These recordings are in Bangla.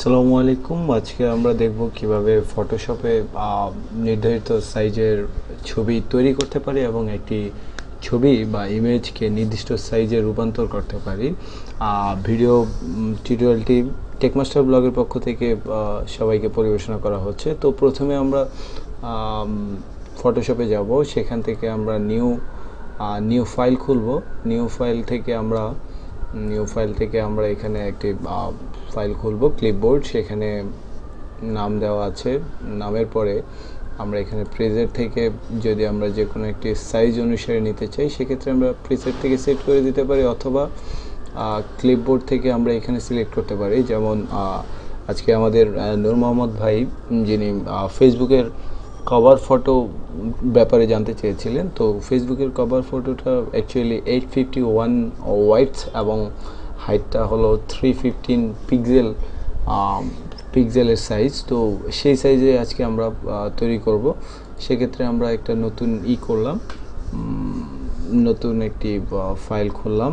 আসসালামু আলাইকুম। আজকে আমরা দেখব কীভাবে ফটোশপে নির্ধারিত সাইজের ছবি তৈরি করতে পারি এবং একটি ছবি বা ইমেজকে নির্দিষ্ট সাইজে রূপান্তর করতে পারি। ভিডিও টিউটোরিয়ালটি টেকমাস্টার ব্লগের পক্ষ থেকে সবাইকে পরিবেশনা করা হচ্ছে। তো প্রথমে আমরা ফটোশপে যাব। সেখান থেকে আমরা নিউ নিউ ফাইল খুলব। নিউ ফাইল থেকে আমরা নিউ ফাইল থেকে আমরা এখানে একটি ফাইল খুলব ক্লিপবোর্ড সেখানে নাম দেওয়া আছে। নামের পরে আমরা এখানে প্রেজের থেকে যদি আমরা যে কোনো একটি সাইজ অনুসারে নিতে চাই, সেক্ষেত্রে আমরা প্রেজের থেকে সেট করে দিতে পারি অথবা ক্লিপবোর্ড থেকে আমরা এখানে সিলেক্ট করতে পারি। যেমন আজকে আমাদের নূর মোহাম্মদ ভাই, যিনি ফেসবুকের কভার ফটো ব্যাপারে জানতে চেয়েছিলেন। তো ফেসবুকের কভার ফটোটা actually eight fifty one widths এবং হাইটটা হলো থ্রি ফিফটিন পিক্সেল পিক্সেলের সাইজ তো সেই সাইজে আজকে আমরা তৈরি করব। সেক্ষেত্রে আমরা একটা নতুন ই করলাম। নতুন একটি ফাইল খুললাম।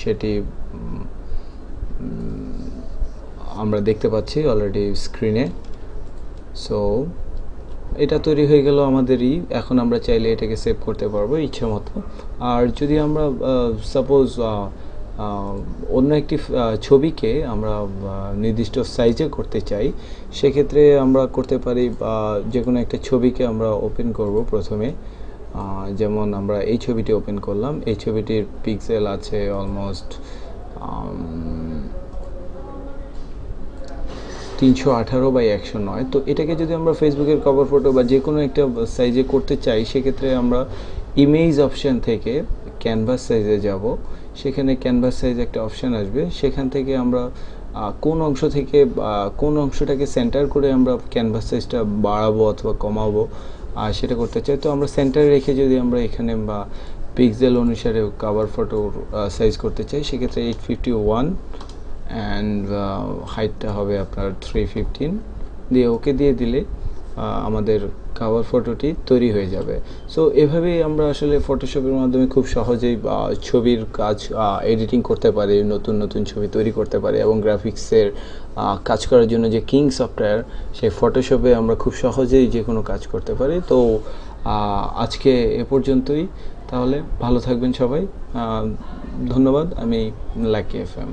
সেটি আমরা দেখতে পাচ্ছি অলরেডি স্ক্রিনে সো এটা তৈরি হয়ে গেল আমাদেরই। এখন আমরা চাইলে এটাকে সেভ করতে পারব ইচ্ছে মতো। আর যদি আমরা সাপোজ অন্য একটি ছবিকে আমরা নির্দিষ্ট সাইজে করতে চাই, সেক্ষেত্রে আমরা করতে পারি বা যে কোনো একটা ছবিকে আমরা ওপেন করব প্রথমে। যেমন আমরা এই ছবিটি ওপেন করলাম। এই ছবিটির পিক্সেল আছে অলমোস্ট তিনশো আঠারো বাই একশো নয়। তো এটাকে যদি আমরা ফেসবুকের কভার ফটো বা যে কোনো একটা সাইজে করতে চাই, সেক্ষেত্রে আমরা ইমেজ অপশান থেকে ক্যানভাস সাইজে যাব। সেখানে ক্যানভাস সাইজ একটা অপশান আসবে। সেখান থেকে আমরা কোন অংশ থেকে কোন অংশটাকে সেন্টার করে আমরা ক্যানভাস সাইজটা বাড়াবো অথবা কমাবো আর সেটা করতে চাই। তো আমরা সেন্টারে রেখে যদি আমরা এখানে বা পিক্সেল অনুসারে কাভার ফটো সাইজ করতে চাই, সেক্ষেত্রে এইট ফিফটি ওয়ান অ্যান্ড হাইটটা হবে আপনার থ্রি ফিফটিন দিয়ে ওকে দিয়ে দিলে আমাদের কাভার ফটোটি তৈরি হয়ে যাবে। সো এভাবেই আমরা আসলে ফটোশপের মাধ্যমে খুব সহজেই ছবির কাজ এডিটিং করতে পারি, নতুন নতুন ছবি তৈরি করতে পারি এবং গ্রাফিক্সের কাজ করার জন্য যে কিং সফটওয়্যার সেই ফটোশপে আমরা খুব সহজেই যে কোনো কাজ করতে পারি। তো আজকে এ পর্যন্তই। তাহলে ভালো থাকবেন সবাই। ধন্যবাদ। আমি লাকি এফ এম।